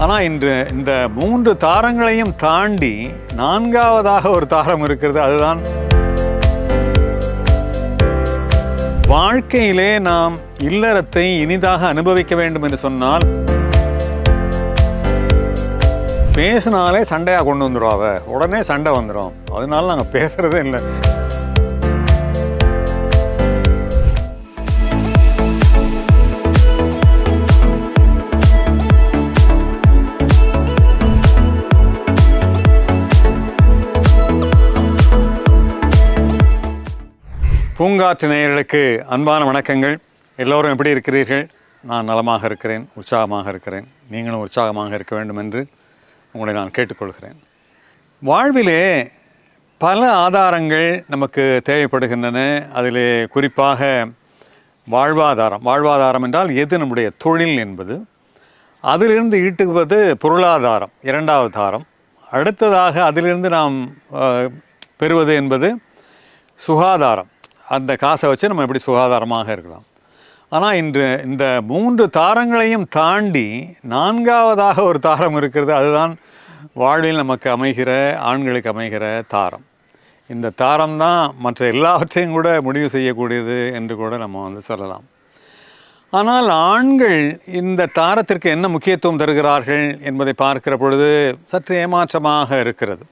ஆனால் இன்று இந்த மூன்று தாரங்களையும் தாண்டி நான்காவதாக ஒரு தாரம் இருக்கிறது அதுதான் வாழ்க்கையிலே நாம் இல்லறத்தை இனிதாக அனுபவிக்க வேண்டும் என்று சொன்னால் பேசினாலே சண்டையாக கொண்டு வந்துடும் அவ உடனே சண்டை வந்துடும் அதனால நாங்கள் பேசுறதே இல்லை. பூங்காற்று நேயர்களுக்கு அன்பான வணக்கங்கள். எல்லோரும் எப்படி இருக்கிறீர்கள்? நான் நலமாக இருக்கிறேன் உற்சாகமாக இருக்கிறேன். நீங்களும் உற்சாகமாக இருக்க வேண்டும் என்று உங்களை நான் கேட்டுக்கொள்கிறேன். வாழ்விலே பல ஆதாரங்கள் நமக்கு தேவைப்படுகின்றன. அதில் குறிப்பாக வாழ்வாதாரம். வாழ்வாதாரம் என்றால் எது? நம்முடைய தொழில் என்பது. அதிலிருந்து ஈட்டுவது பொருளாதாரம் இரண்டாவது தாரம். அடுத்ததாக அதிலிருந்து நாம் பெறுவது என்பது சுகாதாரம். அந்த காசை வச்சு நம்ம எப்படி சுகாதாரமாக இருக்கலாம். ஆனால் இன்று இந்த மூன்று தாரங்களையும் தாண்டி நான்காவதாக ஒரு தாரம் இருக்கிறது அதுதான் வாழ்வில் நமக்கு அமைகிற ஆண்களுக்கு அமைகிற தாரம். இந்த தாரம் தான் மற்ற எல்லாவற்றையும் கூட முடிவு செய்யக்கூடியது என்று கூட நம்ம வந்து சொல்லலாம். ஆனால் ஆண்கள் இந்த தாரத்திற்கு என்ன முக்கியத்துவம் தருகிறார்கள் என்பதை பார்க்கிற பொழுது சற்று ஏமாற்றமாக இருக்கிறது.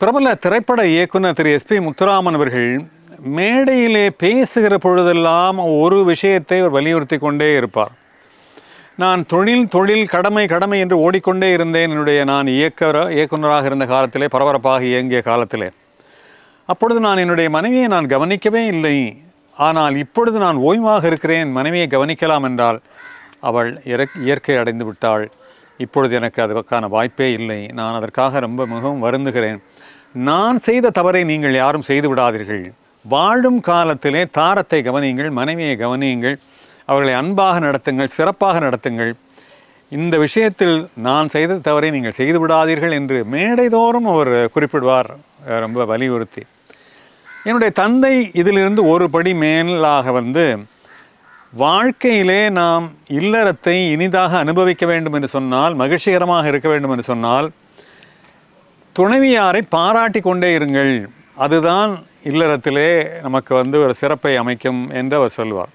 பிரபல திரைப்பட இயக்குனர் திரு எஸ்பி முத்துராமன் அவர்கள் மேடையிலே பேசுகிற பொழுதெல்லாம் ஒரு விஷயத்தை அவர் வலியுறுத்தி கொண்டே இருப்பார். நான் தொழில் தொழில் கடமை கடமை என்று ஓடிக்கொண்டே இருந்தேன் என்னுடைய நான் இயக்க இயக்குனராக இருந்த காலத்திலே பரபரப்பாக இயங்கிய காலத்திலே. அப்பொழுது நான் என்னுடைய மனைவியை நான் கவனிக்கவே இல்லை. ஆனால் இப்பொழுது நான் ஓய்வாக இருக்கிறேன் மனைவியை கவனிக்கலாம் என்றால் அவள் இறக் இயற்கை அடைந்து விட்டாள். இப்பொழுது எனக்கு அதற்கான வாய்ப்பே இல்லை. நான் அதற்காக ரொம்ப மிகவும் வருந்துகிறேன். நான் செய்த தவறை நீங்கள் யாரும் செய்து விடாதீர்கள். வாழும் காலத்திலே தாரத்தை கவனியுங்கள் மனைவியை கவனியுங்கள் அவர்களை அன்பாக நடத்துங்கள் சிறப்பாக நடத்துங்கள். இந்த விஷயத்தில் நான் செய்த தவறை நீங்கள் செய்து விடாதீர்கள் என்று மேடைதோறும் அவர் குறிப்பிடுவார் ரொம்ப வலியுறுத்தி. என்னுடைய தந்தை இதிலிருந்து ஒரு படி மேலாக வந்து வாழ்க்கையிலே நாம் இல்லறத்தை இனிதாக அனுபவிக்க வேண்டும் என்று சொன்னால் மகிழ்ச்சிகரமாக இருக்க வேண்டும் என்று சொன்னால் துணைவியாரை பாராட்டி கொண்டே இருங்கள். அதுதான் இல்லறத்திலே நமக்கு வந்து ஒரு சிறப்பை அமைக்கும் என்று அவர் சொல்வார்.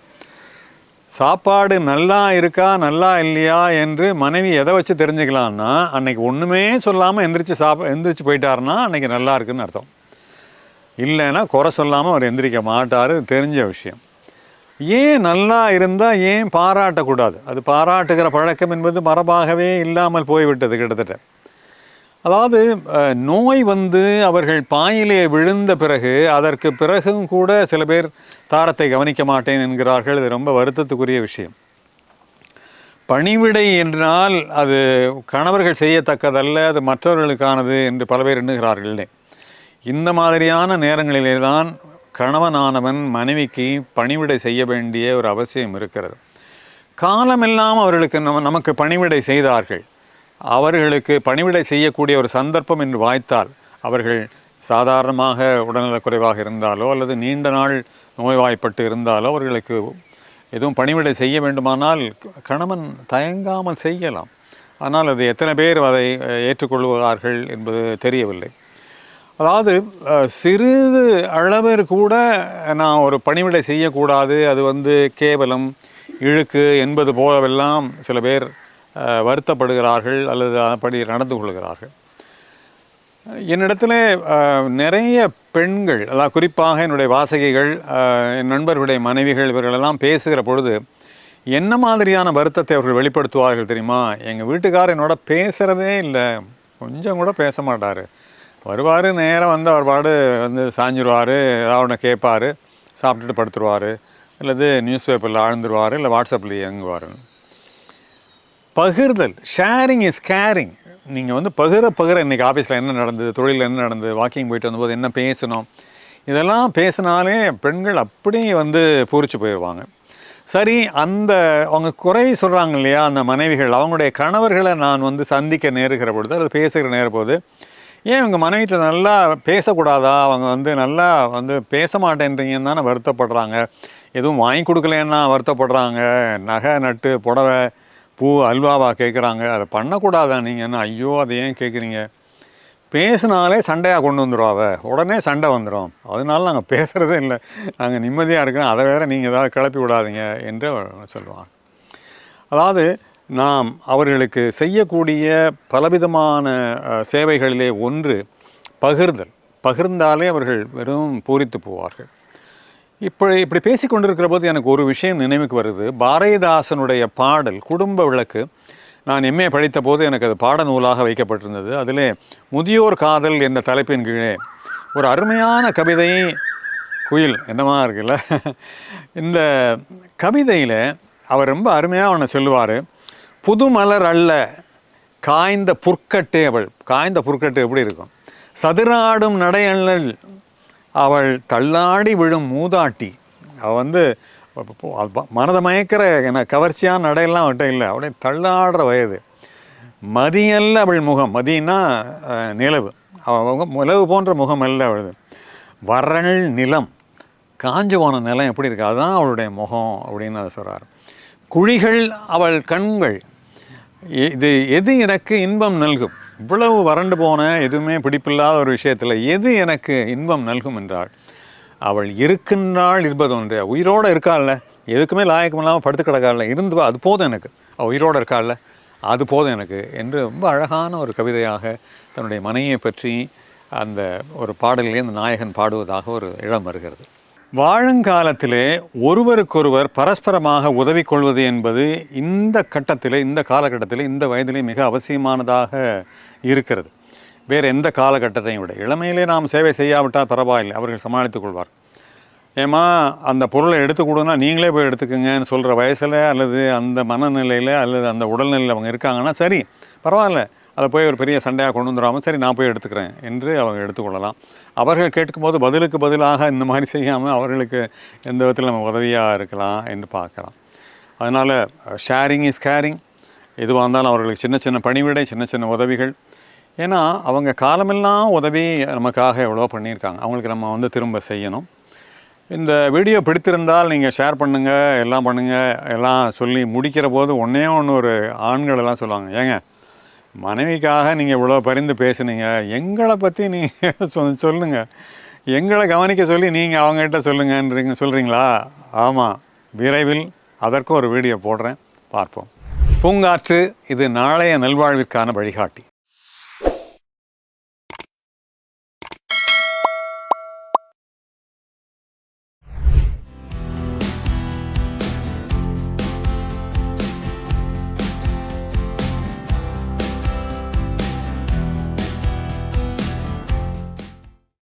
சாப்பாடு நல்லா இருக்கா நல்லா இல்லையா என்று மனைவி எதை வச்சு தெரிஞ்சுக்கலான்னா அன்னைக்கு ஒன்றுமே சொல்லாமல் எந்திரிச்சு சாப் எந்திரிச்சு போயிட்டாருன்னா அன்றைக்கி நல்லா இருக்குன்னு அர்த்தம். இல்லைன்னா குறை சொல்லாமல் அவர் எந்திரிக்க மாட்டார் தெரிஞ்ச விஷயம். ஏன் நல்லா இருந்தால் ஏன் பாராட்டக்கூடாது? அது பாராட்டுகிற பழக்கம் என்பது மரபாகவே இல்லாமல் போய்விட்டது கிட்டத்தட்ட. அதாவது நோய் வந்து அவர்கள் பாயிலே விழுந்த பிறகு அதற்கு பிறகும் கூட சில பேர் தாரத்தை கவனிக்க மாட்டேன் என்கிறார்கள். இது ரொம்ப வருத்தத்துக்குரிய விஷயம். பணிவிடை என்றால் அது கணவர்கள் செய்யத்தக்கதல்ல அது மற்றவர்களுக்கானது என்று பல பேர் எண்ணுகிறார்களே இந்த மாதிரியான நேரங்களிலே தான் கணவனானவன் மனைவிக்கு பணிவிடை செய்ய வேண்டிய ஒரு அவசியம் இருக்கிறது. காலமெல்லாம் அவர்களுக்கு நம்ம நமக்கு பணிவிடை செய்தார்கள். அவர்களுக்கு பணிவிடை செய்யக்கூடிய ஒரு சந்தர்ப்பம் என்று வாய்த்தால் அவர்கள் சாதாரணமாக உடல்நலக்குறைவாக இருந்தாலோ அல்லது நீண்ட நாள் நோய்வாய்ப்பட்டு இருந்தாலோ அவர்களுக்கு எதுவும் பணிவிடை செய்ய வேண்டுமானால் கணவன் தயங்காமல் செய்யலாம். ஆனால் அது எத்தனை பேர் அதை ஏற்றுக்கொள்வார்கள் என்பது தெரியவில்லை. அதாவது சிறிது அளவில் கூட நான் ஒரு பணிவிடை செய்யக்கூடாது. அது வந்து கேவலம் இழுக்கு என்பது போலவெல்லாம் சில பேர் வருத்தப்படுகிறார்கள் அல்லது அப்படி நடந்து கொள்கிறார்கள். என்னிடத்துல நிறைய பெண்கள் அதாவது குறிப்பாக என்னுடைய வாசகிகள் என் நண்பர்களுடைய மனைவிகள் இவர்களெல்லாம் பேசுகிற பொழுது என்ன மாதிரியான வருத்தத்தை அவர்கள் வெளிப்படுத்துவார்கள் தெரியுமா? எங்கள் வீட்டுக்காரர் என்னோட பேசுகிறதே இல்லை. கொஞ்சம் கூட பேச மாட்டார். வருவார் நேராக வந்து அவர் பாடு வந்து சாஞ்சிடுவார் ஏதாவது ஒன்று கேட்பார் சாப்பிட்டுட்டு படுத்துருவார் அல்லது நியூஸ் பேப்பரில் ஆழ்ந்துருவார் இல்லை வாட்ஸ்அப்பில் இயங்குவார் பகிர்தல். ஷேரிங் இஸ் கேரிங் நீங்கள் வந்து பகிர பகிர இன்றைக்கி ஆஃபீஸில் என்ன நடந்தது தொழிலில் என்ன நடந்தது வாக்கிங் போயிட்டு வந்தபோது என்ன பேசணும் இதெல்லாம் பேசினாலே பெண்கள் அப்படியே வந்து பூரிச்சு போயிடுவாங்க சரி அந்த அவங்க குறை சொல்கிறாங்க இல்லையா அந்த மனைவிகள் அவங்களுடைய கணவர்களை நான் வந்து சந்திக்க நேருகிற பொழுது அல்லது பேசுகிற நேர போது ஏன் உங்கள் மனைவிட்ட நல்லா பேசக்கூடாதா? அவங்க வந்து நல்லா வந்து பேச மாட்டேன்றீங்கன்னு தானே வருத்தப்படுறாங்க. எதுவும் வாங்கி கொடுக்கலன்னா வருத்தப்படுறாங்க. நகை நட்டு புடவை பூ அல்வாவா கேட்குறாங்க அதை பண்ணக்கூடாதா நீங்கள் என்ன ஐயோ அதை ஏன் கேட்குறீங்க பேசினாலே சண்டையாக கொண்டு வந்துடும் அவ. உடனே சண்டை வந்துடும் அதனால நாங்கள் பேசுகிறதே இல்லை. நாங்கள் நிம்மதியாக இருக்கிறோம். அதை வேறு நீங்கள் ஏதாவது கிளப்பி விடாதீங்க என்று அவர் சொல்லுவாங்க. அதாவது நாம் அவர்களுக்கு செய்யக்கூடிய பலவிதமான சேவைகளிலே ஒன்று பகிர்தல். பகிர்ந்தாலே அவர்கள் வெறும் பூரித்து போவார்கள். இப்படி இப்படி பேசிக்கொண்டிருக்கிற போது எனக்கு ஒரு விஷயம் நினைவுக்கு வருது. பாரதிதாசனுடைய பாடல் குடும்ப விளக்கு. நான் எம்ஏ படித்த போது எனக்கு அது பாடநூலாக வைக்கப்பட்டிருந்தது. அதிலே முதியோர் காதல் என்ற தலைப்பின் கீழே ஒரு அருமையான கவிதை குயில் என்னமா இருக்குல்ல? இந்த கவிதையில் அவர் ரொம்ப அருமையாக ஒன்று சொல்லுவார். புது மலர் அல்ல காய்ந்த புற்கட்டு அவள். காய்ந்த புற்கட்டு எப்படி இருக்கும்? சதுராடும் நடையண்ணல் அவள் தள்ளாடி விழும் மூதாட்டி. அவள் வந்து மனதை மயக்கிற என்ன கவர்ச்சியான நடையெல்லாம் அவட்ட இல்லை. அப்படியே தள்ளாடுற வயது. மதியல்ல அவள் முகம். மதியன்னா நிலவு. அவள் நிலவு போன்ற முகம் அல்ல அவளது. வறள் நிலம். காஞ்சு போன நிலம் எப்படி இருக்கு? அதுதான் அவளுடைய முகம் அப்படின்னு அதை சொல்கிறார் குழிகள் அவள் கண்கள். இது எது எனக்கு இன்பம் நல்கும்? இவ்வளவு வறண்டு போன எதுவுமே பிடிப்பில்லாத ஒரு விஷயத்தில் எது எனக்கு இன்பம் நல்கும் என்றாள் அவள் இருக்கின்றாள் இருப்பது ஒன்று உயிரோடு இருக்காள்ல. எதுக்குமே லாயக்கம் இல்லாமல் படுத்து கிடக்காள்ல. இருந்து அது போதும் எனக்கு. அவள் உயிரோடு இருக்காள்ல. அது போதும் எனக்கு என்று ரொம்ப அழகான ஒரு கவிதையாக தன்னுடைய மனையை பற்றி அந்த ஒரு பாடலிலே அந்த நாயகன் பாடுவதாக ஒரு இடம் வருகிறது. வாழுங்காலத்திலே ஒருவருக்கொருவர் பரஸ்பரமாக உதவி கொள்வது என்பது இந்த கட்டத்தில் இந்த காலகட்டத்தில் இந்த வயதிலே மிக அவசியமானதாக இருக்கிறது. வேறு எந்த காலகட்டத்தையும் விட. இளமையிலே நாம் சேவை செய்யாவிட்டால் பரவாயில்லை அவர்கள் சமாளித்துக் கொள்வார். ஏமா அந்த பொருளை எடுத்து கொடுன்னா நீங்களே போய் எடுத்துக்கோங்கன்னு சொல்கிற வயசில் அல்லது அந்த மனநிலையில் அல்லது அந்த உடல்நிலையில் அவங்க இருக்காங்கன்னா சரி பரவாயில்ல. அதை போய் ஒரு பெரிய சண்டையாக கொண்டு வந்துடாமல் சரி நான் போய் எடுத்துக்கிறேன் என்று அவங்க எடுத்துக்கொள்ளலாம் அவர்கள் கேட்கும்போது பதிலுக்கு பதிலாக இந்த மாதிரி செய்யாமல் அவர்களுக்கு எந்த விதத்தில் நம்ம உதவியாக இருக்கலாம் என்று பார்க்கலாம். அதனால் ஷேரிங் இஸ் கேரிங் எதுவாக இருந்தாலும் அவர்களுக்கு சின்ன சின்ன பணிவிடை சின்ன சின்ன உதவிகள். ஏன்னா அவங்க காலமெல்லாம் உதவி நமக்காக எவ்வளோ பண்ணியிருக்காங்க. அவங்களுக்கு நம்ம வந்து திரும்ப செய்யணும். இந்த வீடியோ பிடித்திருந்தால் நீங்கள் ஷேர் பண்ணுங்கள் எல்லாம் பண்ணுங்கள் எல்லாம் சொல்லி முடிக்கிற போது ஒன்றே ஒன்று ஒரு ஆண்கள் எல்லாம் சொல்லுவாங்க ஏங்க மனைவிக்காக நீங்கள் இவ்வளோ பரிந்து பேசுனீங்க. எங்களை பற்றி நீங்கள் சொ சொல்லுங்கள் எங்களை கவனிக்க சொல்லி நீங்கள் அவங்ககிட்ட சொல்லுங்கன்றீங்க சொல்கிறீங்களா ஆமாம் விரைவில் அதற்கும் ஒரு வீடியோ போடுறேன். பார்ப்போம். பூங்காற்று இது நாளைய நல்வாழ்விற்கான வழிகாட்டி.